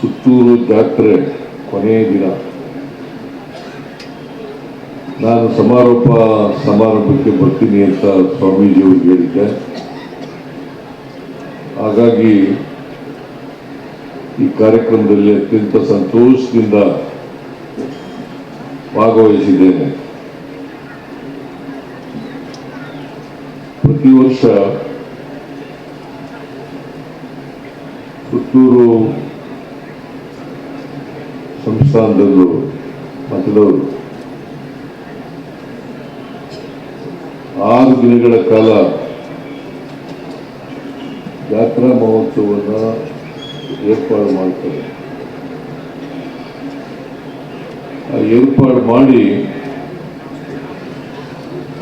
ಸುತ್ತೂರು ಜಾತ್ರೆ ಕೊನೆಯ ದಿನ. ನಾನು ಸಮಾರೋಪ ಸಮಾರಂಭಕ್ಕೆ ಬರ್ತೀನಿ ಅಂತ ಸ್ವಾಮೀಜಿಯವ್ರಿಗೆ ಹೇಳಿದ್ದೆ. ಹಾಗಾಗಿ ಈ ಕಾರ್ಯಕ್ರಮದಲ್ಲಿ ಅತ್ಯಂತ ಸಂತೋಷದಿಂದ ಭಾಗವಹಿಸಿದ್ದೇನೆ. ಪ್ರತಿ ವರ್ಷ ಪುತ್ತೂರು ಸಂಸ್ಥಾನದಲ್ಲೂ ಮೊದಲು ಆರು ದಿನಗಳ ಕಾಲ ಜಾತ್ರಾ ಮಹೋತ್ಸವವನ್ನು ಏರ್ಪಾಡು ಮಾಡ್ತಾರೆ. ಆ ಏರ್ಪಾಡು ಮಾಡಿ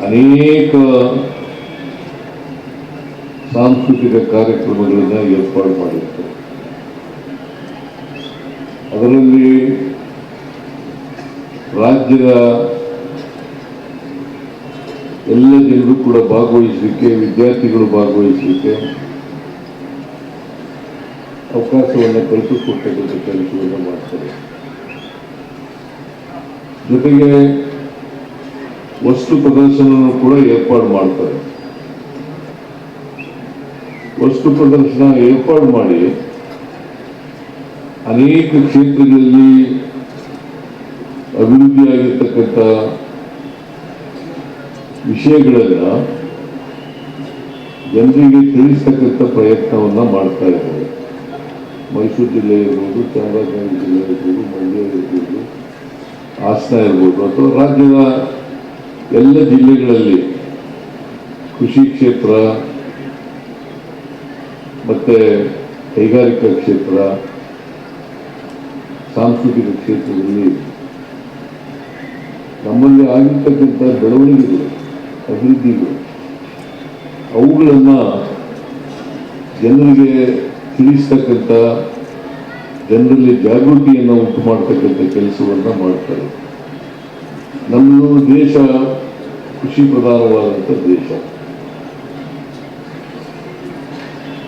ಅನೇಕ ಸಾಂಸ್ಕೃತಿಕ ಕಾರ್ಯಕ್ರಮಗಳನ್ನು ಏರ್ಪಾಡು ಮಾಡಿರ್ತಾರೆ. ಅದರಲ್ಲಿ ರಾಜ್ಯದ ಎಲ್ಲ ಜನರು ಕೂಡ ಭಾಗವಹಿಸಲಿಕ್ಕೆ, ವಿದ್ಯಾರ್ಥಿಗಳು ಭಾಗವಹಿಸಲಿಕ್ಕೆ ಅವಕಾಶವನ್ನು ಕಲ್ಪಿಸಿಕೊಡ್ತಕ್ಕಂಥ ಕೆಲಸವನ್ನು ಮಾಡ್ತಾರೆ. ಜೊತೆಗೆ ವಸ್ತು ಪ್ರದರ್ಶನ ಕೂಡ ಏರ್ಪಾಡು ಮಾಡ್ತಾರೆ. ವಸ್ತು ಪ್ರದರ್ಶನ ಏರ್ಪಾಡು ಮಾಡಿ ಅನೇಕ ಕ್ಷೇತ್ರಗಳಲ್ಲಿ ಅಭಿವೃದ್ಧಿಯಾಗಿರ್ತಕ್ಕಂಥ ವಿಷಯಗಳೆಲ್ಲ ಜನರಿಗೆ ತಿಳಿಸ್ತಕ್ಕಂಥ ಪ್ರಯತ್ನವನ್ನ ಮಾಡ್ತಾ ಇದ್ದಾರೆ. ಮೈಸೂರು ಜಿಲ್ಲೆ ಇರ್ಬೋದು, ಚಾಮರಾಜನಗರ ಜಿಲ್ಲೆ ಇರ್ಬೋದು, ಮಂಡ್ಯ ಇರ್ಬೋದು, ಹಾಸನ ಇರ್ಬೋದು, ಅಥವಾ ರಾಜ್ಯದ ಎಲ್ಲ ಜಿಲ್ಲೆಗಳಲ್ಲಿ ಕೃಷಿ ಕ್ಷೇತ್ರ, ಮತ್ತೆ ಕೈಗಾರಿಕಾ ಕ್ಷೇತ್ರ, ಸಾಂಸ್ಕೃತಿಕ ಕ್ಷೇತ್ರದಲ್ಲಿ ನಮ್ಮಲ್ಲಿ ಆಗಿರ್ತಕ್ಕಂಥ ಬೆಳವಣಿಗೆಗಳು, ಅಭಿವೃದ್ಧಿಗಳು, ಅವುಗಳನ್ನು ಜನರಿಗೆ ತಿಳಿಸ್ತಕ್ಕಂಥ, ಜನರಲ್ಲಿ ಜಾಗೃತಿಯನ್ನು ಉಂಟು ಮಾಡ್ತಕ್ಕಂಥ ಕೆಲಸವನ್ನು ಮಾಡ್ತಾರೆ. ನಮ್ಮದು ದೇಶ ಕೃಷಿ ಪ್ರಧಾನವಾದಂಥ ದೇಶ.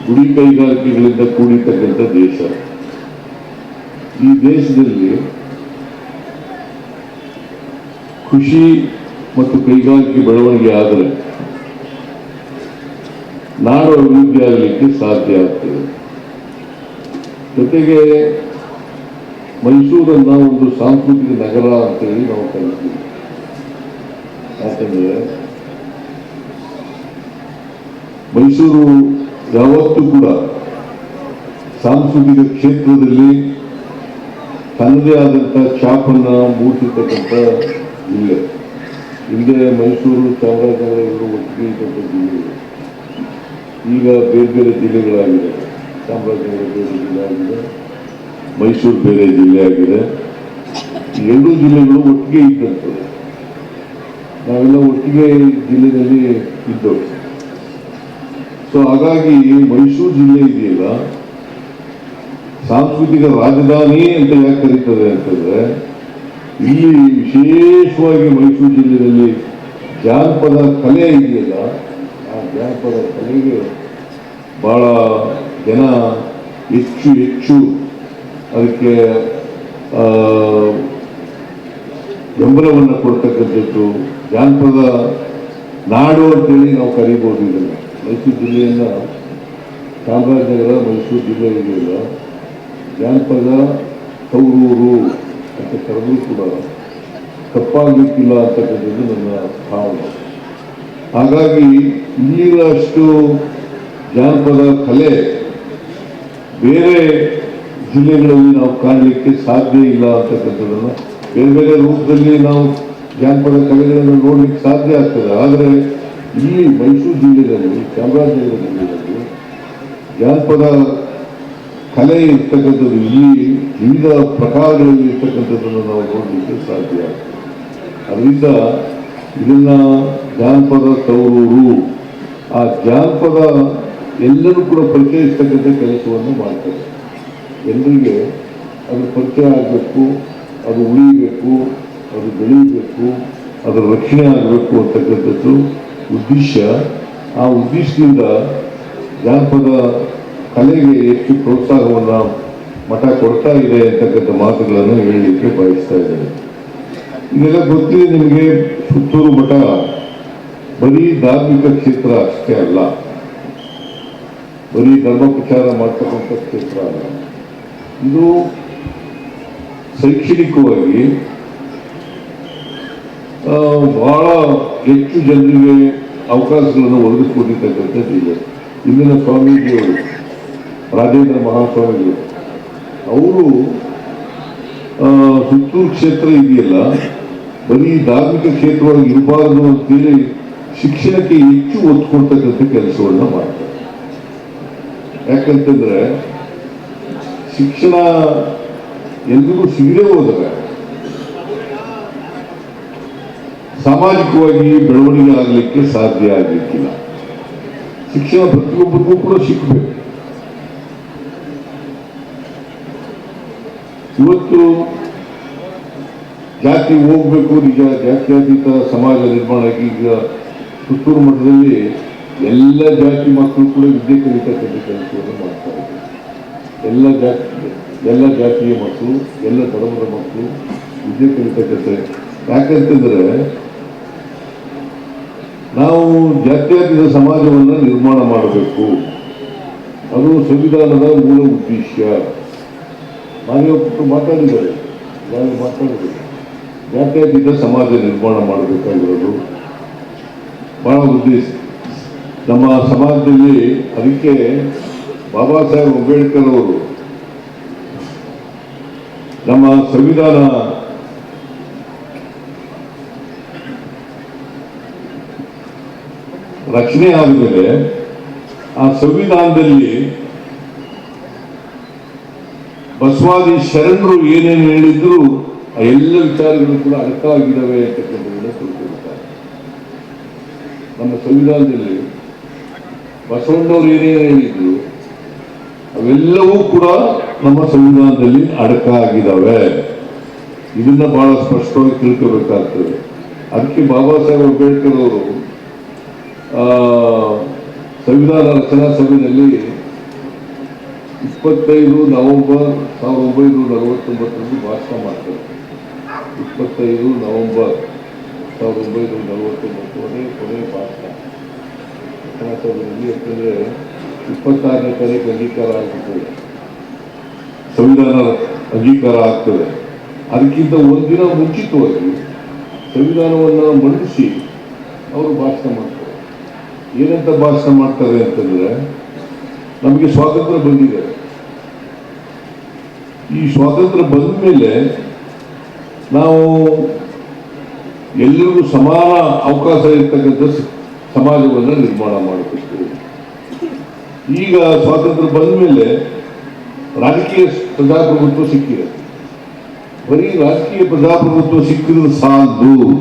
ಗುಡಿ ಕೈಗಾರಿಕೆಗಳಿಂದ ಕೂಡಿರ್ತಕ್ಕಂಥ ದೇಶ. ಈ ದೇಶದಲ್ಲಿ ಕೃಷಿ ಮತ್ತು ಕೈಗಾರಿಕೆ ಬೆಳವಣಿಗೆ ಆದರೆ ನಾಡು ಅಭಿವೃದ್ಧಿ ಆಗಲಿಕ್ಕೆ ಸಾಧ್ಯ ಆಗ್ತದೆ. ಜೊತೆಗೆ ಮೈಸೂರನ್ನ ಒಂದು ಸಾಂಸ್ಕೃತಿಕ ನಗರ ಅಂತೇಳಿ ನಾವು ಕರಿತೀವಿ. ಯಾಕಂದ್ರೆ ಮೈಸೂರು ಯಾವತ್ತೂ ಕೂಡ ಸಾಂಸ್ಕೃತಿಕ ಕ್ಷೇತ್ರದಲ್ಲಿ ತನ್ನದೇ ಆದಂಥ ಛಾಪನ್ನ ಮೂಡಿಸಿರ್ತಕ್ಕಂಥ ಜಿಲ್ಲೆ ಹಿಂದೆ ಮೈಸೂರು, ಚಾಮರಾಜನಗರ ಎರಡು ಒಟ್ಟಿಗೆ ಇದ್ದಂಥ ಜಿಲ್ಲೆಗಳು ಈಗ ಬೇರೆ ಬೇರೆ ಜಿಲ್ಲೆಗಳಾಗಿದೆ. ಚಾಮರಾಜನಗರ ಬೇರೆ ಜಿಲ್ಲೆ ಆಗಿದೆ. ಮೈಸೂರು ಬೇರೆ ಜಿಲ್ಲೆ ಆಗಿದೆ. ಎರಡೂ ಜಿಲ್ಲೆಗಳು ಒಟ್ಟಿಗೆ ಇದ್ದಂಥದ್ದು ನಾವೆಲ್ಲ ಒಟ್ಟಿಗೆ ಜಿಲ್ಲೆಯಲ್ಲಿ ಇದ್ದವು. ಸೊ ಹಾಗಾಗಿ ಮೈಸೂರು ಜಿಲ್ಲೆ ಇದೆಯಲ್ಲ? ಸಾಂಸ್ಕೃತಿಕ ರಾಜಧಾನಿ ಅಂತ ಯಾಕೆ ಕರೀತದೆ ಅಂತಂದ್ರೆ ಇಲ್ಲಿ ವಿಶೇಷವಾಗಿ ಮೈಸೂರು ಜಿಲ್ಲೆಯಲ್ಲಿ ಜಾನಪದ ಕಲೆ ಇದೆಯಲ್ಲ, ಆ ಜಾನಪದ ಕಲೆಗೆ ಬಹಳ ಜನ ಹೆಚ್ಚು ಹೆಚ್ಚು ಅದಕ್ಕೆ ಬೆಂಬಲವನ್ನು ಕೊಡ್ತಕ್ಕಂಥದ್ದು ಜಾನಪದ ನಾಡು ಅಂತೇಳಿ ನಾವು ಕರಿಬೋದು ಇದನ್ನು. ಮೈಸೂರು ಜಿಲ್ಲೆಯಿಂದ ಚಾಮರಾಜನಗರ ಮೈಸೂರು ಜಿಲ್ಲೆಯಲ್ಲಿ ಜಾನಪದ ತೌರೂರು. ಅಂತ ಕರೆದ್ರೂ ಕೂಡ ತಪ್ಪಾಗಲಿಕ್ಕಿಲ್ಲ ಅಂತಕ್ಕಂಥದ್ದು ನನ್ನ ಭಾವನೆ. ಹಾಗಾಗಿ ಇಲ್ಲಿರಷ್ಟು ಜಾನಪದ ಕಲೆ ಬೇರೆ ಜಿಲ್ಲೆಗಳಲ್ಲಿ ನಾವು ಕಾಣಲಿಕ್ಕೆ ಸಾಧ್ಯ ಇಲ್ಲ ಅಂತಕ್ಕಂಥದ್ದನ್ನು ಬೇರೆ ಬೇರೆ ರೂಪದಲ್ಲಿ ನಾವು ಜಾನಪದ ಕಲೆಗಳನ್ನು ನೋಡಲಿಕ್ಕೆ ಸಾಧ್ಯ ಆಗ್ತದೆ. ಆದರೆ ಇಲ್ಲಿ ಮೈಸೂರು ಜಿಲ್ಲೆಯಲ್ಲಿ, ಚಾಮರಾಜನಗರ ಜಿಲ್ಲೆಯಲ್ಲಿ ಜಾನಪದ ಕಲೆ ಇರ್ತಕ್ಕಂಥದ್ದು ಈ ವಿವಿಧ ಪ್ರಕಾರಗಳಲ್ಲಿ ಇರ್ತಕ್ಕಂಥದ್ದನ್ನು ನಾವು ನೋಡಲಿಕ್ಕೆ ಸಾಧ್ಯ. ಅದರಿಂದ ಇದನ್ನ ಜಾನಪದ ತವರೂರು, ಆ ಜಾನಪದ ಎಲ್ಲರೂ ಕೂಡ ಪರಿಚಯಿಸ್ತಕ್ಕಂಥ ಕೆಲಸವನ್ನು ಮಾಡ್ತಾರೆ. ಎಲ್ಲರಿಗೆ ಅದು ಪರಿಚಯ ಆಗಬೇಕು, ಅದು ಉಳಿಯಬೇಕು ಅದು ಬೆಳೀಬೇಕು ಅದರ ರಕ್ಷಣೆ ಆಗಬೇಕು ಅಂತಕ್ಕಂಥದ್ದು ಉದ್ದೇಶ. ಆ ಉದ್ದೇಶದಿಂದ ಜಾನಪದ ಕಲೆಗೆ ಎಷ್ಟು ಪ್ರೋತ್ಸಾಹವನ್ನು ಮಠ ಕೊಡ್ತಾ ಇದೆ ಅಂತಕ್ಕಂಥ ಮಾತುಗಳನ್ನು ಹೇಳಲಿಕ್ಕೆ ಬಯಸ್ತಾ ಇದ್ದಾರೆ ಇದೆಲ್ಲ ಗೊತ್ತಿದೆ ನಿಮಗೆ ಸುತ್ತೂರು ಮಠ ಬರೀ ಧಾರ್ಮಿಕ ಕ್ಷೇತ್ರ ಅಷ್ಟೇ ಅಲ್ಲ. ಬರೀ ಧರ್ಮ ಪ್ರಚಾರ ಮಾಡ್ತಕ್ಕಂಥ ಕ್ಷೇತ್ರ ಅಲ್ಲ. ಇದು ಶೈಕ್ಷಣಿಕವಾಗಿ ಬಹಳ ಹೆಚ್ಚು ಜನರಿಗೆ ಅವಕಾಶಗಳನ್ನು ಒದಗಿಸ್ಕೊಂಡಿರ್ತಕ್ಕಂಥದ್ದು ಇದೆ ಇಂದಿನ ಸ್ವಾಮೀಜಿಯವರು. ರಾಜೇಂದ್ರ ಮಹಾಸ್ವಾಮಿಗಳು ಅವರು ಸುತ್ತೂರು ಕ್ಷೇತ್ರ ಇದೆಯಲ್ಲ, ಬರೀ ಧಾರ್ಮಿಕ ಕ್ಷೇತ್ರವಾಗಿ ಇರಬಾರದು ಅಂತೇಳಿ ಶಿಕ್ಷಣಕ್ಕೆ ಹೆಚ್ಚು ಒತ್ತು ಕೊಡ್ತಕ್ಕಂಥ ಕೆಲಸವನ್ನ ಮಾಡ್ತಾರೆ. ಯಾಕಂತಂದ್ರೆ, ಶಿಕ್ಷಣ ಎಲ್ರಿಗೂ ಸಿಗದೆ ಹೋದರೆ, ಸಾಮಾಜಿಕವಾಗಿ ಬೆಳವಣಿಗೆ ಆಗಲಿಕ್ಕೆ ಸಾಧ್ಯ ಆಗಲಿಕ್ಕಿಲ್ಲ. ಶಿಕ್ಷಣ ಪ್ರತಿಯೊಬ್ಬರಿಗೂ ಕೂಡ ಸಿಕ್ಕಬೇಕು ಇವತ್ತು ಜಾತಿ ಹೋಗ್ಬೇಕು ನಿಜ ಜಾತ್ಯಾತೀತ ಸಮಾಜ ನಿರ್ಮಾಣಕ್ಕೆ ಈಗ ಪುತ್ತೂರು ಮಠದಲ್ಲಿ ಎಲ್ಲ ಜಾತಿ ಮಕ್ಕಳು ಕೂಡ ವಿದ್ಯೆ ಕಲಿತಕ್ಕಂಥ ಕೆಲಸವನ್ನು ಮಾಡ್ತಾರೆ ಎಲ್ಲ ಜಾತಿ, ಎಲ್ಲ ಜಾತಿಯ ಮಕ್ಕಳು, ಎಲ್ಲ ಧರ್ಮದ ಮಕ್ಕಳು ವಿದ್ಯೆ ಕಲಿತಕ್ಕಂಥ ಯಾಕಂತಂದರೆ ನಾವು ಜಾತ್ಯತೀತ ಸಮಾಜವನ್ನು ನಿರ್ಮಾಣ ಮಾಡಬೇಕು. ಅದು ಸಂವಿಧಾನದ ಮೂಲ ಉದ್ದೇಶ. ಮಾತಾಡಿದ್ದಾರೆ ಯಾರು ಮಾತಾಡಿದ್ರು ಜಾತ್ಯತೀತ ಸಮಾಜ ನಿರ್ಮಾಣ ಮಾಡಬೇಕಾಗಿರೋದು. ಬಹಳ ಉದ್ದೇಶ. ನಮ್ಮ ಸಮಾಜದಲ್ಲಿ ಅದಕ್ಕೆ ಬಾಬಾ ಸಾಹೇಬ್ ಅಂಬೇಡ್ಕರ್ ಅವರು ನಮ್ಮ ಸಂವಿಧಾನ ರಚನೆ ಆದಮೇಲೆ ಆ ಸಂವಿಧಾನದಲ್ಲಿ ಬಸವಾದಿ ಶರಣರು ಏನೇನು ಹೇಳಿದ್ರು, ಆ ಎಲ್ಲ ವಿಚಾರಗಳು ಕೂಡ ಅರ್ಥವಾಗಿದ್ದಾವೆ ಅಂತಕ್ಕಂಥದ್ದನ್ನು ತಿಳ್ಕೊಳ್ತಾರೆ. ನಮ್ಮ ಸಂವಿಧಾನದಲ್ಲಿ ಬಸವಣ್ಣವ್ರು ಏನೇನು ಹೇಳಿದ್ರು, ಅವೆಲ್ಲವೂ ಕೂಡ ನಮ್ಮ ಸಂವಿಧಾನದಲ್ಲಿ ಅಡಕ ಆಗಿದ್ದಾವೆ ಇದನ್ನ ಬಹಳ ಸ್ಪಷ್ಟವಾಗಿ ತಿಳ್ಕೋಬೇಕಾಗ್ತದೆ. ಅದಕ್ಕೆ ಬಾಬಾ ಸಾಹೇಬ್ ಅಂಬೇಡ್ಕರ್ ಅವರು ಸಂವಿಧಾನ ರಚನಾ ಸಭೆಯಲ್ಲಿ ಇಪ್ಪತ್ತೈದು ನವೆಂಬರ್ ಸಾವಿರದ ಒಂಬೈನೂರ ನಲವತ್ತೊಂಬತ್ತರಂದು ಭಾಷಣ ಮಾಡ್ತಾರೆ. ಇಪ್ಪತ್ತೈದು ನವೆಂಬರ್ ಸಾವಿರದ ಒಂಬೈನೂರ ನಲವತ್ತೊಂಬತ್ತು ಕೊನೆ ಕೊನೆ ಭಾಷಣ. ಸಭೆಯಲ್ಲಿ ಯಾಕಂದ್ರೆ ಇಪ್ಪತ್ತಾರನೇ ತಾರೀಕು ಅಂಗೀಕಾರ ಆಗ್ತದೆ. ಸಂವಿಧಾನ ಅಂಗೀಕಾರ ಆಗ್ತದೆ. ಅದಕ್ಕಿಂತ ಒಂದಿನ ಮುಂಚಿತವಾಗಿ ಸಂವಿಧಾನವನ್ನು ಮಂಡಿಸಿ ಅವರು ಭಾಷಣ ಮಾಡ್ತಾರೆ. ಏನಂತ ಭಾಷಣ ಮಾಡ್ತಾರೆ ಅಂತಂದ್ರೆ ನಮಗೆ ಸ್ವಾತಂತ್ರ್ಯ ಬಂದಿದೆ. ಈ ಸ್ವಾತಂತ್ರ್ಯ ಬಂದ ಮೇಲೆ ನಾವು ಎಲ್ಲರಿಗೂ ಸಮಾನ ಅವಕಾಶ ಇರ್ತಕ್ಕಂಥ ಸಮಾಜವನ್ನ ನಿರ್ಮಾಣ ಮಾಡಬೇಕು ಈಗ ಸ್ವಾತಂತ್ರ್ಯ ಬಂದ ಮೇಲೆ ರಾಜಕೀಯ ಪ್ರಜಾಪ್ರಭುತ್ವ ಸಿಕ್ಕಿದೆ. ಬರೀ ರಾಜಕೀಯ ಪ್ರಜಾಪ್ರಭುತ್ವ ಸಿಕ್ಕಿದ್ರೆ ಸಾಲದು.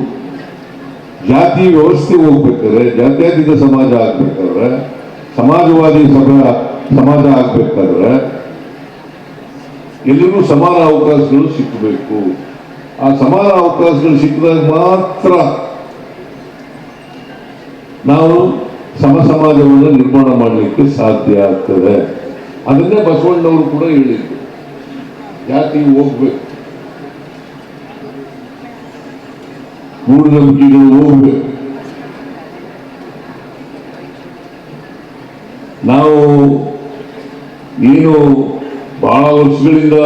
ಜಾತಿ ವ್ಯವಸ್ಥೆ ಹೋಗ್ಬೇಕಾದ್ರೆ, ಜಾತ್ಯಾತೀತ ಸಮಾಜ ಆಗ್ಬೇಕಾದ್ರೆ, ಸಮಾಜವಾದಿ ಸಭಾ ಸಮಾಜ ಆಗ್ಬೇಕಾದ್ರೆ ಎಲ್ಲಿಗೂ ಸಮಾನ ಅವಕಾಶಗಳು ಸಿಕ್ಕಬೇಕು ಆ ಸಮಾನ ಅವಕಾಶಗಳು ಸಿಕ್ಕಿದಾಗ ಮಾತ್ರ ನಾವು ಸಮ ಸಮಾಜವನ್ನು ನಿರ್ಮಾಣ ಮಾಡಲಿಕ್ಕೆ ಸಾಧ್ಯ ಆಗ್ತದೆ. ಅದನ್ನೇ ಬಸವಣ್ಣವರು ಕೂಡ ಹೇಳಿದ್ರು. ಜಾತಿ ಹೋಗ್ಬೇಕು? ಮೂಢನಂಬಿಕೆಗಳು ಹೋಗ್ಬೇಕು. ನಾವು ಏನು ಬಹಳ ವರ್ಷಗಳಿಂದ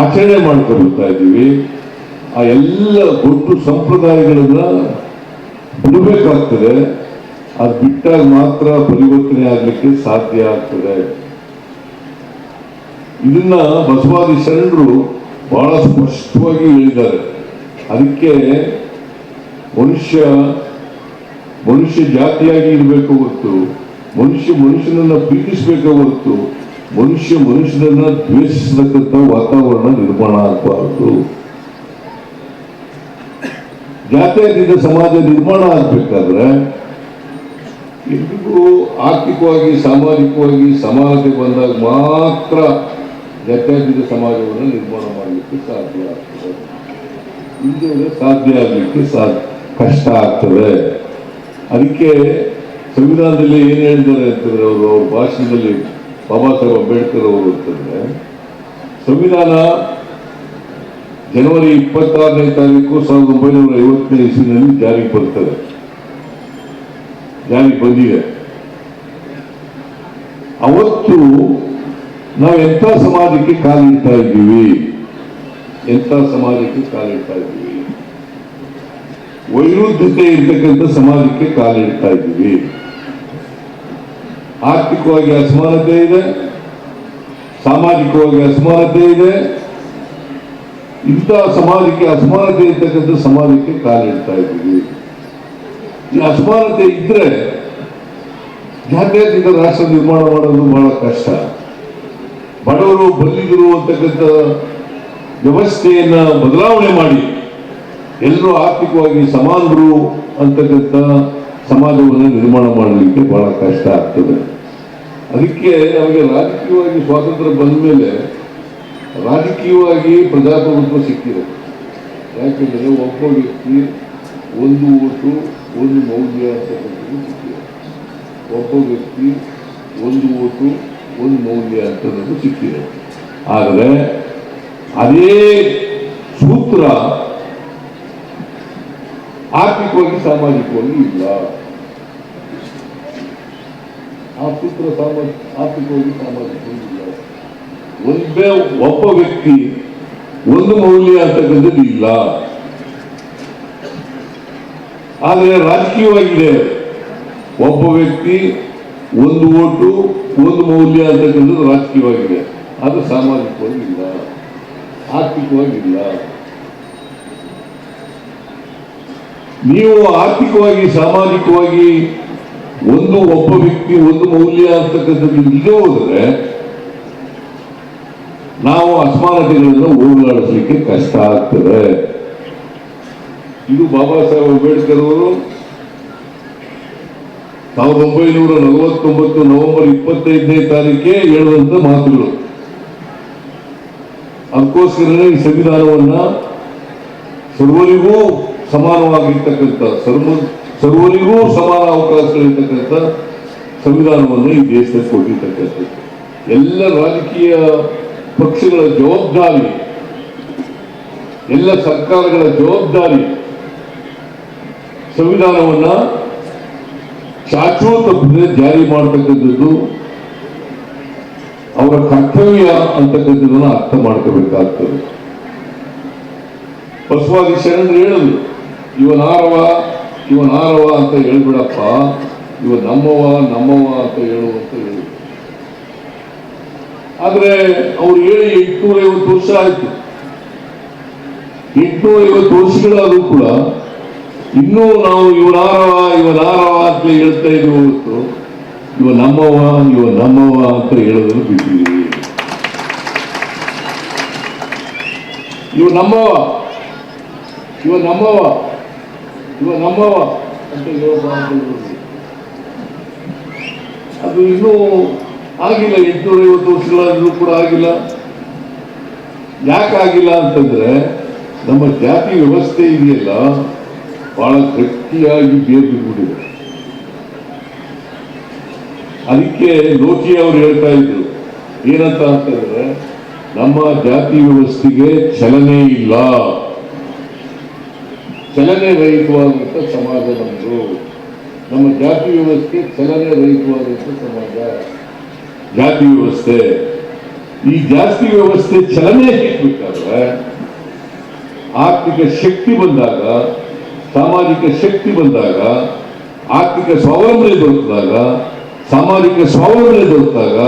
ಆಚರಣೆ ಮಾಡ್ತಾ ಬರ್ತಾ ಇದ್ದೀವಿ. ಆ ಎಲ್ಲ ದೊಡ್ಡ ಸಂಪ್ರದಾಯಗಳನ್ನ ಬಿಡಬೇಕಾಗ್ತದೆ. ಅದು ಬಿಟ್ಟಾಗ ಮಾತ್ರ ಪರಿವರ್ತನೆ ಆಗಲಿಕ್ಕೆ ಸಾಧ್ಯ ಆಗ್ತದೆ. ಇದನ್ನ ಬಸವಾದಿ ಶರಣರು ಬಹಳ ಸ್ಪಷ್ಟವಾಗಿ ಹೇಳಿದ್ದಾರೆ. ಅದಕ್ಕೆ ಮನುಷ್ಯ ಮನುಷ್ಯ ಜಾತಿಯಾಗಿ ಇರಬೇಕು ಹೊರತು ಮನುಷ್ಯ ಮನುಷ್ಯನನ್ನ ಪ್ರೀತಿಸಬೇಕು ಹೊರತು ಮನುಷ್ಯ ಮನುಷ್ಯನನ್ನ ದ್ವೇಷಿಸತಕ್ಕಂಥ ವಾತಾವರಣ ನಿರ್ಮಾಣ ಆಗಬಾರದು. ಜಾತ್ಯತೀತ ಸಮಾಜ ನಿರ್ಮಾಣ ಆಗ್ಬೇಕಾದ್ರೆ ಎಲ್ರಿಗೂ ಆರ್ಥಿಕವಾಗಿ, ಸಾಮಾಜಿಕವಾಗಿ ಸಮಾನತೆ ಬಂದಾಗ ಮಾತ್ರ ಜಾತ್ಯಾತೀತ ಸಮಾಜವನ್ನು ನಿರ್ಮಾಣ ಮಾಡಲಿಕ್ಕೆ ಸಾಧ್ಯ ಆಗ್ತದೆ. ಹಿಂದೆ ಸಾಧ್ಯ ಆಗಲಿಕ್ಕೆ ಸಾ ಕಷ್ಟ ಆಗ್ತದೆ. ಅದಕ್ಕೆ ಸಂವಿಧಾನದಲ್ಲಿ ಏನು ಹೇಳಿದ್ದಾರೆ ಅಂತಂದ್ರೆ ಅವರು ಅವ್ರ ಭಾಷಣದಲ್ಲಿ ಬಾಬಾ ಸಾಹೇಬ್ ಅಂಬೇಡ್ಕರ್ ಅವರು ಅಂತಂದ್ರೆ, ಸಂವಿಧಾನ ಜನವರಿ ಇಪ್ಪತ್ತಾರನೇ ತಾರೀಕು ಸಾವಿರದ ಒಂಬೈನೂರ ಐವತ್ತನೇ ಇಸ್ವಿನಲ್ಲಿ ಜಾರಿಗೆ ಬರ್ತದೆ. ಜಾರಿಗೆ ಬಂದಿದೆ. ಅವತ್ತು ನಾವು ಎಂಥ ಸಮಾಜಕ್ಕೆ ಕಾಲಿಡ್ತಾ ಇದ್ದೀವಿ? ಎಂಥ ಸಮಾಜಕ್ಕೆ ಕಾಲಿಡ್ತಾ ಇದ್ದೀವಿ? ವೈರುದ್ಧತೆ ಇರ್ತಕ್ಕಂಥ ಸಮಾಜಕ್ಕೆ ಕಾಲಿಡ್ತಾ ಇದ್ದೀವಿ? ಆರ್ಥಿಕವಾಗಿ ಅಸಮಾನತೆ ಇದೆ, ಸಾಮಾಜಿಕವಾಗಿ ಅಸಮಾನತೆ ಇದೆ. ಇಂಥ ಸಮಾಜಕ್ಕೆ ಅಸಮಾನತೆ ಇರ್ತಕ್ಕಂಥ ಸಮಾಜಕ್ಕೆ ಕಾಲಿಡ್ತಾ ಇದ್ದೀವಿ. ಈ ಅಸಮಾನತೆ ಇದ್ರೆ ಜಾತ್ಯತೀತ ರಾಷ್ಟ್ರ ನಿರ್ಮಾಣ ಮಾಡೋದು ಬಹಳ ಕಷ್ಟ. ಬಡವರು ಬಲ್ಲಿದರು ಅಂತಕ್ಕಂಥ ವ್ಯವಸ್ಥೆಯನ್ನ ಬದಲಾವಣೆ ಮಾಡಿ, ಎಲ್ಲರೂ ಆರ್ಥಿಕವಾಗಿ ಸಮಾನರು ಅಂತಕ್ಕಂಥ ಸಮಾಜವನ್ನು ನಿರ್ಮಾಣ ಮಾಡಲಿಕ್ಕೆ ಬಹಳ ಕಷ್ಟ ಆಗ್ತದೆ. ಅದಕ್ಕೆ ನಮಗೆ ರಾಜಕೀಯವಾಗಿ ಸ್ವಾತಂತ್ರ್ಯ ಬಂದ ಮೇಲೆ ರಾಜಕೀಯವಾಗಿ ಪ್ರಜಾಪ್ರಭುತ್ವ ಸಿಕ್ಕಿದೆ. ಯಾಕೆಂದರೆ ಒಬ್ಬ ವ್ಯಕ್ತಿ ಒಂದು ಓಟು, ಒಂದು ಮೌಲ್ಯ ಅಂತಕ್ಕಂಥದ್ದು ಸಿಕ್ಕಿದೆ. ಒಬ್ಬ ವ್ಯಕ್ತಿ ಒಂದು ಓಟು, ಒಂದು ಮೌಲ್ಯ ಅಂತಕ್ಕಂಥದ್ದು ಸಿಕ್ಕಿದೆ. ಆದರೆ ಅದೇ ಸೂತ್ರ ಆರ್ಥಿಕವಾಗಿ, ಸಾಮಾಜಿಕವಾಗಿ ಇಲ್ಲ. ಆ ಸಾಮಾಜ, ಆರ್ಥಿಕವಾಗಿ ಸಾಮಾಜಿಕವಾಗಿ ಒಂದು ಒಂದೇ ಒಬ್ಬ ವ್ಯಕ್ತಿ ಒಂದು ಮೌಲ್ಯ ಅಂತಕ್ಕಂಥದ್ದು ಇಲ್ಲ ಆದರೆ ರಾಜಕೀಯವಾಗಿದೆ. ಒಬ್ಬ ವ್ಯಕ್ತಿ ಒಂದು ಓಟು, ಒಂದು ಮೌಲ್ಯ ಅಂತಕ್ಕಂಥದ್ದು ರಾಜಕೀಯವಾಗಿದೆ. ಅದು ಸಾಮಾಜಿಕವಾಗಿ ಇಲ್ಲ ಆರ್ಥಿಕವಾಗಿಲ್ಲ. ನೀವು ಆರ್ಥಿಕವಾಗಿ, ಸಾಮಾಜಿಕವಾಗಿ ಒಂದು ಒಬ್ಬ ವ್ಯಕ್ತಿ ಒಂದು ಮೌಲ್ಯ ಅಂತಕ್ಕಂಥದ್ದು ಇಲ್ಲದೆ ಹೋದರೆ ನಾವು ಅಸಮಾನತೆಗಳನ್ನು ಓಡಾಡಿಸಲಿಕ್ಕೆ ಕಷ್ಟ ಆಗ್ತದೆ. ಇದು ಬಾಬಾ ಸಾಹೇಬ್ ಅಂಬೇಡ್ಕರ್ ಅವರು ಸಾವಿರದ ಒಂಬೈನೂರ ನಲವತ್ತೊಂಬತ್ತು ನವೆಂಬರ್ ಇಪ್ಪತ್ತೈದನೇ ತಾರೀಕೆ ಹೇಳುವಂತ ಮಾತುಗಳು. ಅದಕ್ಕೋಸ್ಕರನೇ ಈ ಸಂವಿಧಾನವನ್ನ ಸರ್ವರಿಗೂ ಸಮಾನವಾಗಿರ್ತಕ್ಕಂಥ ಸರ್ವ ಸರ್ವರಿಗೂ ಸಮಾನ ಅವಕಾಶಗಳಿರ್ತಕ್ಕಂಥ ಸಂವಿಧಾನವನ್ನು ಈ ದೇಶದಲ್ಲಿ ಕೊಟ್ಟಿರ್ತಕ್ಕಂಥದ್ದು. ಎಲ್ಲ ರಾಜಕೀಯ ಪಕ್ಷಗಳ ಜವಾಬ್ದಾರಿ, ಎಲ್ಲ ಸರ್ಕಾರಗಳ ಜವಾಬ್ದಾರಿ ಸಂವಿಧಾನವನ್ನ ಶಾಶ್ವತ ಜಾರಿ ಮಾಡತಕ್ಕಂಥದ್ದು, ಅವರ ಕರ್ತವ್ಯ ಅಂತಕ್ಕಂಥದ್ದನ್ನು ಅರ್ಥ ಮಾಡ್ಕೋಬೇಕಾಗ್ತದೆ. ಬಸವಾದಿ ಶರಣರು ಹೇಳಿದ್ರು ಇವನಾರವ ಇವನಾರವ ಅಂತ ಹೇಳ್ಬಿಡಪ್ಪ, ಇವ ನಮ್ಮವ ನಮ್ಮವ ಅಂತ ಹೇಳುವಂತ ಹೇಳಿ. ಆದ್ರೆ ಅವ್ರು ಹೇಳಿ ಎಂಟುನೂರ ಐವತ್ತು ವರ್ಷ ಆಯ್ತು. ಎಂಟುನೂರ ಐವತ್ತು ವರ್ಷಗಳಾದ್ರೂ ಕೂಡ ಇನ್ನೂ ನಾವು ಇವನಾರವ ಇವನಾರವ ಅಂತ ಹೇಳ್ತಾ ಇದ್ದೀವಿ ಇವ ನಮ್ಮವ ಇವ ನಮ್ಮವ ಅಂತ ಹೇಳೋದನ್ನು ಬಿಟ್ಟಿದ್ದೀವಿ. ಇವ ನಮ್ಮವ ಇವ ನಮ್ಮವ. ಇವ ನಮ್ಮವ ಅಂತ ಹೇಳುವ ಅದು ಇನ್ನೂ ಆಗಿಲ್ಲ ಎಂಟುನೂರ ಐವತ್ತು ವರ್ಷಗಳಾದ್ರೂ ಕೂಡ ಆಗಿಲ್ಲ. ಯಾಕಾಗಿಲ್ಲ ಅಂತಂದ್ರೆ, ನಮ್ಮ ಜಾತಿ ವ್ಯವಸ್ಥೆ ಇದೆಯಲ್ಲ, ಬಹಳ ಗಟ್ಟಿಯಾಗಿ ಬೇರು ಬಿಟ್ಟಿದೆ ಅದಕ್ಕೆ ಲೋಕಿ ಅವರು ಹೇಳ್ತಾ ಇದ್ರು, ಏನಂತ ಅಂತಂದ್ರೆ, ನಮ್ಮ ಜಾತಿ ವ್ಯವಸ್ಥೆಗೆ ಚಲನೆ ಇಲ್ಲ. ಚಲನೆ ರಹಿತವಾದಂಥ ಸಮಾಜ ನಮ್ಮದು ನಮ್ಮ ಜಾತಿ ವ್ಯವಸ್ಥೆ ಚಲನೆ ರಹಿತವಾದಂಥ ಸಮಾಜ. ಜಾತಿ ವ್ಯವಸ್ಥೆ. ಈ ಜಾತಿ ವ್ಯವಸ್ಥೆ ಚಲನೆ ಹೇಗಬೇಕಾದ್ರೆ ಆರ್ಥಿಕ ಶಕ್ತಿ ಬಂದಾಗ, ಸಾಮಾಜಿಕ ಶಕ್ತಿ ಬಂದಾಗ, ಆರ್ಥಿಕ ಸ್ವಾವಲಂಬನೆ ದೊರಕಿದಾಗ, ಸಾಮಾಜಿಕ ಸ್ವಾವಲಂಬನೆ ದೊರಕಿದಾಗ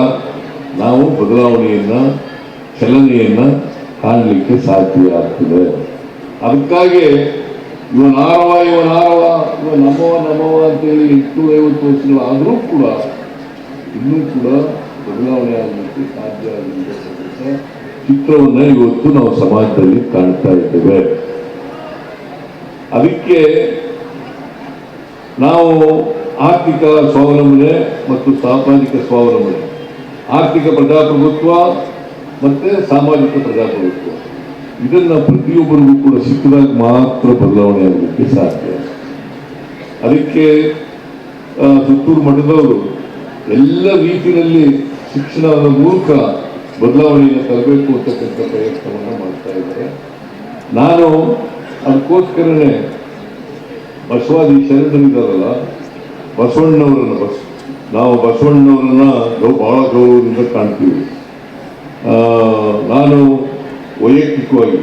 ನಾವು ಬದಲಾವಣೆಯನ್ನ, ಚಲನೆಯನ್ನ ಕಾಣಲಿಕ್ಕೆ ಸಾಧ್ಯ ಆಗ್ತದೆ. ಅದಕ್ಕಾಗಿ ಇವನ್ ನಾರವ ಇವ ನಾರವ ಇವ ನಮ್ಮವ ನಮ್ಮವ ಅಂತೇಳಿ ಎಂಟುನೂರ ಐವತ್ತು ವರ್ಷಗಳಾದರೂ ಕೂಡ ಇನ್ನೂ ಕೂಡ ಬದಲಾವಣೆ ಆಗಲಿಕ್ಕೆ ಸಾಧ್ಯ ಆಗಿರ್ತಕ್ಕಂಥ ಚಿತ್ರವನ್ನು ಇವತ್ತು ನಾವು ಸಮಾಜದಲ್ಲಿ ಕಾಣ್ತಾ ಇದ್ದೇವೆ. ಅದಕ್ಕೆ ನಾವು ಆರ್ಥಿಕ ಸ್ವಾವಲಂಬನೆ ಮತ್ತು ಸಾಮಾಜಿಕ ಸ್ವಾವಲಂಬನೆ, ಆರ್ಥಿಕ ಪ್ರಜಾಪ್ರಭುತ್ವ ಮತ್ತು ಸಾಮಾಜಿಕ ಪ್ರಜಾಪ್ರಭುತ್ವ. ಇದನ್ನ ಪ್ರತಿಯೊಬ್ಬರಿಗೂ ಕೂಡ ಸಿಕ್ಕಿದಾಗ ಮಾತ್ರ ಬದಲಾವಣೆ ಆಗಲಿಕ್ಕೆ ಸಾಧ್ಯ. ಅದಕ್ಕೆ ಸುತ್ತೂರು ಮಠದವರು ಎಲ್ಲ ರೀತಿಯಲ್ಲಿ ಶಿಕ್ಷಣದ ಮೂಲಕ ಬದಲಾವಣೆಯನ್ನು ತರಬೇಕು ಅಂತಕ್ಕಂಥ ಪ್ರಯತ್ನವನ್ನು ಮಾಡ್ತಾ ಇದ್ದಾರೆ. ನಾನು ಅದಕ್ಕೋಸ್ಕರನೇ ಬಸವಾದಿ ಶರಣರಿದ್ದಾರಲ್ಲ ಬಸವಣ್ಣವರನ್ನ ಬಸ್, ನಾವು ಬಸವಣ್ಣವರನ್ನ ಬಹಳ ಗೌರವದಿಂದ ಕಾಣ್ತೀವಿ. ನಾನು ವೈಯಕ್ತಿಕವಾಗಿ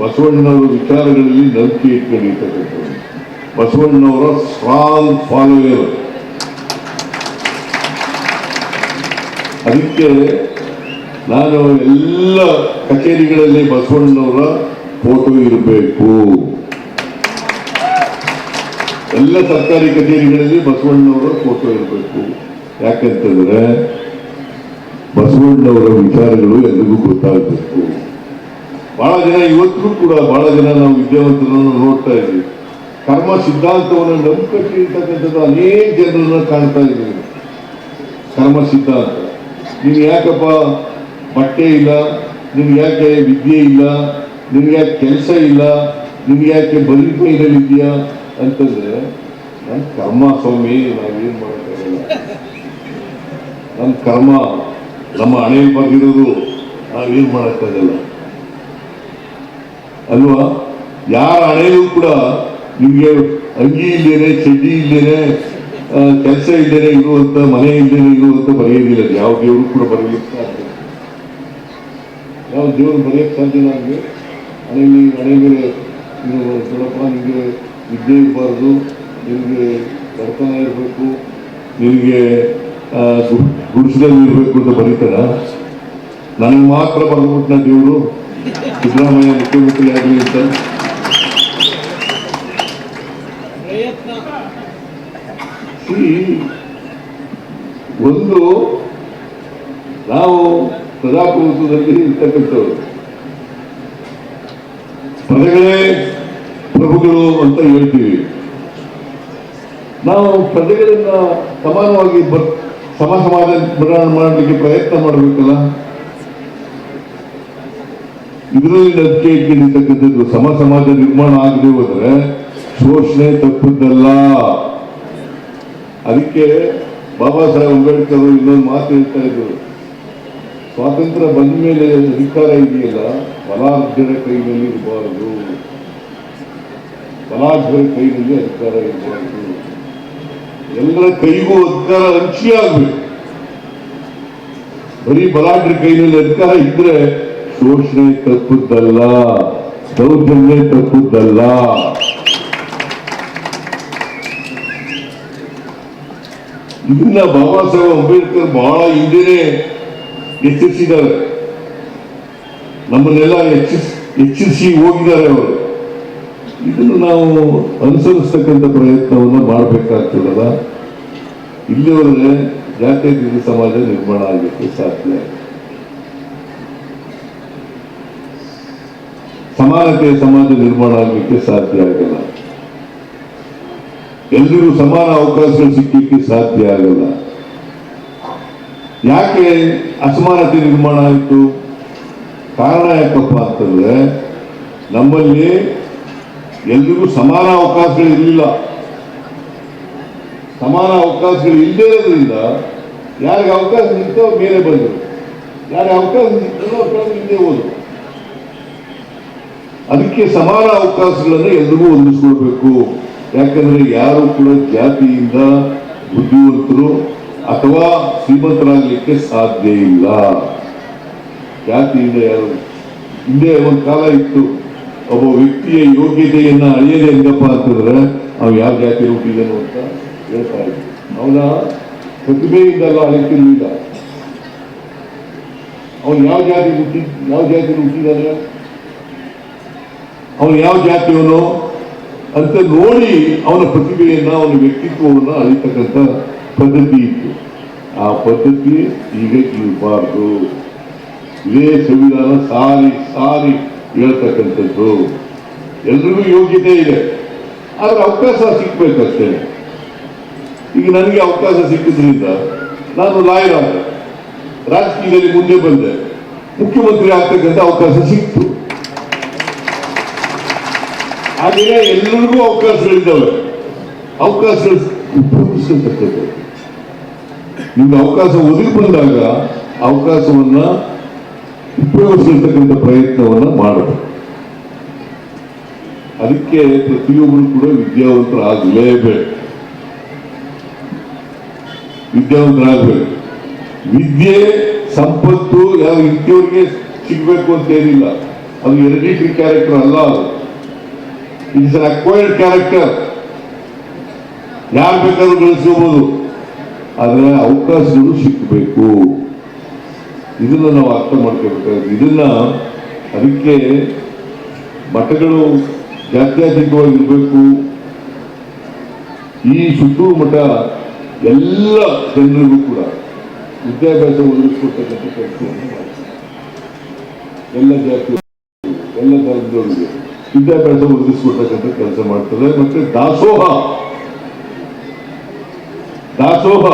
ಬಸವಣ್ಣನವರ ವಿಚಾರಗಳಲ್ಲಿ ನಂಬಿಕೆ ಇಟ್ಕೊಂಡಿರ್ತಕ್ಕಂಥವ್ರು ಬಸವಣ್ಣವರ ಸ್ಟ್ರಾಂಗ್ ಫಾಲೋಯರ್. ಅದಕ್ಕೆ ನಾನು ಎಲ್ಲ ಕಚೇರಿಗಳಲ್ಲಿ ಬಸವಣ್ಣವರ ಫೋಟೋ ಇರಬೇಕು. ಎಲ್ಲ ಸರ್ಕಾರಿ ಕಚೇರಿಗಳಲ್ಲಿ ಬಸವಣ್ಣವರ ಫೋಟೋ ಇರಬೇಕು. ಯಾಕಂತಂದ್ರೆ ಬಸವಣ್ಣವರ ವಿಚಾರಗಳು ಎಲ್ರಿಗೂ ಗೊತ್ತಾಗಬೇಕು. ಬಹಳ ಜನ ಇವತ್ತು ಕೂಡ ಬಹಳ ಜನ ನಾವು ವಿದ್ಯಾವಂತರನ್ನು ನೋಡ್ತಾ ಇದ್ದೀವಿ. ಕರ್ಮ ಸಿದ್ಧಾಂತವನ್ನು ನಂಬಿಕೊಂಡಿರ್ತಕ್ಕಂಥದ್ದು ಅನೇಕ ಜನರನ್ನ ಕಾಣ್ತಾ ಇದ್ದೀವಿ. ಕರ್ಮ ಸಿದ್ಧಾಂತ. ನೀವು ಯಾಕಪ್ಪ ಬಟ್ಟೆ ಇಲ್ಲ? ನಿಮ್ಗೆ ಯಾಕೆ ವಿದ್ಯೆ ಇಲ್ಲ? ನಿಮ್ಗೆ ಯಾಕೆ ಕೆಲಸ ಇಲ್ಲ? ನಿಮ್ಗೆ ಯಾಕೆ ಬಲಿ ಇದೆಯಾ ಅಂತಂದ್ರೆ ನನ್ನ ಕರ್ಮ ಸ್ವಾಮಿ, ನಾವೇನ್ ಮಾಡೋಕ್ಕಾಗಲ್ಲ. ನನ್ನ ಕರ್ಮ ನಮ್ಮ ಹಣೆಯಲ್ಲಿ ಇರೋದು ನಾವೇನ್ ಮಾಡೋಕ್ಕಾಗಲ್ಲ. ಅಲ್ವಾ? ಯಾರ ಹಣೆಯೂ ಕೂಡ ನಿಮ್ಗೆ ಅಂಗಿ ಇಲ್ದೇನೆ, ಚಡ್ಡಿ ಇಲ್ದೇನೆ ಕೆಲಸ ಇಲ್ದೇನೆ ಇರುವಂತ, ಮನೆ ಇಲ್ದೇನೆ ಇರುವಂತ ಬರೆಯೋದಿಲ್ಲ ಯಾವ ದೇವರು ಕೂಡ ಬರೆಯಲಿಕ್ಕೆ ಯಾವ ದೇವರು ಬರೆಯಕ್ಕೆ ಸಾಧ್ಯ ನನಗೆ ಮನೆಯಲ್ಲಿ ಹಣೆ ಮೇಲೆ ನೀವು ನೋಡಪ್ಪ, ನಿಮಗೆ ವಿದ್ಯೆ ಇರಬಾರ್ದು, ನಿಮಗೆ ಬಡತನ ಇರಬೇಕು, ನಿಮಗೆ ಗುಡಿಸದಲ್ಲಿ ಇರಬೇಕು ಅಂತ ಬರೀತಾರ? ನನಗೆ ಮಾತ್ರ ಬರೆದ್ಬಿಟ್ನ ದೇವರು. ಸಿದ್ದರಾಮಯ್ಯ ಮುಖ್ಯಮಂತ್ರಿ ಆಗಲಿ ಅಂತ ಒಂದು ನಾವು ಪ್ರಜಾಪ್ರಭುತ್ವದಲ್ಲಿ ಇರ್ತಕ್ಕಂಥವ್ರು. ಪ್ರಜೆಗಳೇ ಪ್ರಭುಗಳು ಅಂತ ಹೇಳ್ತೀವಿ. ನಾವು ಪ್ರಜೆಗಳನ್ನ ಸಮಾನವಾಗಿ ಬ ಸಮ ಬದಲಾವಣೆ ಮಾಡಲಿಕ್ಕೆ ಪ್ರಯತ್ನ ಮಾಡಬೇಕಲ್ಲ. ಇದರಲ್ಲಿ ಅದಕ್ಕೆ ಇಟ್ಕೊಂಡಿರ್ತಕ್ಕಂಥದ್ದು ಸಮ ಸಮಾಜ ನಿರ್ಮಾಣ ಆಗದೆ ಹೋದ್ರೆ ಶೋಷಣೆ ತಪ್ಪುದಲ್ಲ. ಅದಕ್ಕೆ ಬಾಬಾ ಸಾಹೇಬ್ ಅಂಬೇಡ್ಕರ್ ಇನ್ನೊಂದು ಮಾತು ಹೇಳ್ತಾ ಇದ್ರು. ಸ್ವಾತಂತ್ರ್ಯ ಬಂದ ಮೇಲೆ ಅಧಿಕಾರ ಇದೆಯಲ್ಲ, ಬಲಾಢ್ಯರ ಕೈನಲ್ಲಿ ಇರಬಾರದು. ಬಲಾಢ್ಯರ ಕೈನಲ್ಲಿ ಅಧಿಕಾರ ಇರಬಾರದು. ಎಲ್ಲರ ಕೈಗೂ ಅಧಿಕಾರ ಆಗ್ಬೇಕು ಬರೀ ಬಲಾಢ್ಯರ ಕೈನಲ್ಲಿ ಅಧಿಕಾರ ಇದ್ರೆ ಶೋಷಣೆ ತಪ್ಪುದಲ್ಲ ದೌರ್ಜನ್ಯ ತಪ್ಪುದಲ್ಲ ಇದನ್ನ ಬಾಬಾ ಸಾಹೇಬ್ ಅಂಬೇಡ್ಕರ್ ಬಹಳ ಹಿಂದೆನೆ ಎಚ್ಚರಿಸಿದ್ದಾರೆ. ನಮ್ಮನ್ನೆಲ್ಲ ಹೆಚ್ಚಿಸಿ ಎಚ್ಚರಿಸಿ ಹೋಗಿದ್ದಾರೆ ಅವರು. ಇದನ್ನು ನಾವು ಅನುಸರಿಸ್ತಕ್ಕಂಥ ಪ್ರಯತ್ನವನ್ನು ಮಾಡಬೇಕಾಗ್ತದಲ್ಲ. ಇಲ್ಲಿವರೆಗೆ ಜಾತ್ಯತೀತ ಸಮಾಜ ನಿರ್ಮಾಣ ಆಗಲಿಕ್ಕೆ ಸಾಧ್ಯ ಸಮಾನತೆಯ ಸಮಾಜ ನಿರ್ಮಾಣ ಆಗಲಿಕ್ಕೆ ಸಾಧ್ಯ ಆಗಲ್ಲ. ಎಲ್ಲರೂ ಸಮಾನ ಅವಕಾಶಗಳು ಸಿಕ್ಕಲಿಕ್ಕೆ ಸಾಧ್ಯ ಆಗಲ್ಲ. ಯಾಕೆ ಅಸಮಾನತೆ ನಿರ್ಮಾಣ ಆಯಿತು? ಕಾರಣ ಯಾಕಪ್ಪ ಅಂತಂದ್ರೆ, ನಮ್ಮಲ್ಲಿ ಎಲ್ರಿಗೂ ಸಮಾನ ಅವಕಾಶಗಳು ಇರಲಿಲ್ಲ. ಸಮಾನ ಅವಕಾಶಗಳು ಇಲ್ಲದೇ ಇರೋದ್ರಿಂದ ಯಾರಿಗೆ ಅವಕಾಶ ಸಿಗ್ತೋ ಮೇಲೆ ಬಂದರು. ಯಾರಿಗೆ ಅವಕಾಶ ಸಿಗ್ತದೋ ಅವಕಾಶ ಹಿಂದೆ ಹೋದ್ರು. ಅದಕ್ಕೆ ಸಮಾನ ಅವಕಾಶಗಳನ್ನು ಎಲ್ರಿಗೂ ಹೊಂದಿಸ್ಕೊಳ್ಬೇಕು. ಯಾಕಂದ್ರೆ ಯಾರು ಕೂಡ ಜಾತಿಯಿಂದ ಬುದ್ಧಿವಂತರು ಅಥವಾ ಶ್ರೀಮಂತರಾಗಲಿಕ್ಕೆ ಸಾಧ್ಯ ಇಲ್ಲ. ಜಾತಿಯಿಂದ ಯಾರು, ಹಿಂದೆ ಒಂದು ಕಾಲ ಇತ್ತು, ಒಬ್ಬ ವ್ಯಕ್ತಿಯ ಯೋಗ್ಯತೆಯನ್ನ ಅಳಿಯದೆ ಹೆಂಗಪ್ಪ ಅಂತಂದ್ರೆ ಅವ್ ಯಾವ ಜಾತಿ ಹುಟ್ಟಿದನು ಅಂತ ಹೇಳ್ತಾ ಇದ್ರು ಅವನ ಪ್ರತಿಭೆಯಿಂದಲ್ಲ ಅಳಿತಿರ್ಲಿಲ್ಲ ಅವನು ಯಾವ ಜಾತಿ ಹುಟ್ಟಿ, ಯಾವ ಜಾತಿ ಹುಟ್ಟಿದಾನೆ ಅವನು ಯಾವ ಜಾತಿಯವನು ಅಂತ ನೋಡಿ ಅವನ ಪ್ರತಿಭೆಯನ್ನ, ಅವನ ವ್ಯಕ್ತಿತ್ವವನ್ನು ಅರಿತಕ್ಕಂಥ ಪದ್ಧತಿ ಇತ್ತು. ಆ ಪದ್ಧತಿ ಈಗ ಇರಬಾರ್ದು. ಇದೇ ಸಂವಿಧಾನ ಸಾರಿ ಸಾರಿ ಹೇಳ್ತಕ್ಕಂಥದ್ದು. ಎಲ್ರಿಗೂ ಯೋಗ್ಯತೆ ಇದೆ. ಆದರೆ ಅವಕಾಶ ಸಿಕ್ಕಬೇಕಷ್ಟೇ ಈಗ ನನಗೆ ಅವಕಾಶ ಸಿಕ್ಕಿದ್ರಿಂದ ನಾನು ಲಾಯರ್ ಆದೆ. ರಾಜಕೀಯದಲ್ಲಿ ಮುಂದೆ ಬಂದೆ. ಮುಖ್ಯಮಂತ್ರಿ ಆಗ್ತಕ್ಕಂಥ ಅವಕಾಶ ಸಿಕ್ತು. ಹಾಗೆಯೇ ಎಲ್ಲರಿಗೂ ಅವಕಾಶಗಳಿದ್ದಾವೆ ಅವಕಾಶ ಉಪಯೋಗಿಸತಕ್ಕದ್ದು ನಿಮ್ಗೆ ಅವಕಾಶ ಒದಗಿ ಬಂದಾಗ ಅವಕಾಶವನ್ನ ಉಪಯೋಗಿಸಿರ್ತಕ್ಕಂಥ ಪ್ರಯತ್ನವನ್ನ ಮಾಡಬೇಕು. ಅದಕ್ಕೆ ಪ್ರತಿಯೊಬ್ಬರು ಕೂಡ ವಿದ್ಯಾವಂತರಾಗಲೇಬೇಕು. ವಿದ್ಯಾವಂತರಾಗಬೇಕು. ವಿದ್ಯೆ, ಸಂಪತ್ತು ಯಾವ ಇಂಥವ್ರಿಗೆ ಸಿಗ್ಬೇಕು ಅಂತ ಏನಿಲ್ಲ. ಅದು ಎರಿಡಿಟರಿ ಕ್ಯಾರೆಕ್ಟರ್ ಅಲ್ಲ ಅದು. ಇಟ್ಸ್ ಅನ್ ಅಕ್ವೈರ್ಡ್ ಕ್ಯಾರೆಕ್ಟರ್ ಯಾರು ಬೇಕಾದ್ರೂ ಗಳಿಸ್ಕೋಬಹುದು ಆದ್ರೆ ಅವಕಾಶಗಳು ಸಿಕ್ಕಬೇಕು ಇದನ್ನ ನಾವು ಅರ್ಥ ಮಾಡ್ಕೋಬೇಕಾಗುತ್ತೆ ಇದನ್ನ ಅದಕ್ಕೆ ಮಠಗಳು ಜಾತ್ಯತೀತವಾಗಿರ್ಬೇಕು ಈ ಸುತ್ತೂರು ಮಠ ಎಲ್ಲ ಜನರಿಗೂ ಕೂಡ ವಿದ್ಯಾಭ್ಯಾಸ ಒದಗಿಸ್ಕೊಡ್ತಕ್ಕಂಥ ಎಲ್ಲ ಜಾತಿ ಎಲ್ಲ ಧರ್ಮದವರಿಗೆ ವಿದ್ಯಾಭ್ಯಾಸ ಒದಗಿಸ್ಕೊಡ್ತಕ್ಕಂಥ ಕೆಲಸ ಮಾಡ್ತದೆ. ಮತ್ತೆ ದಾಸೋಹ. ದಾಸೋಹ.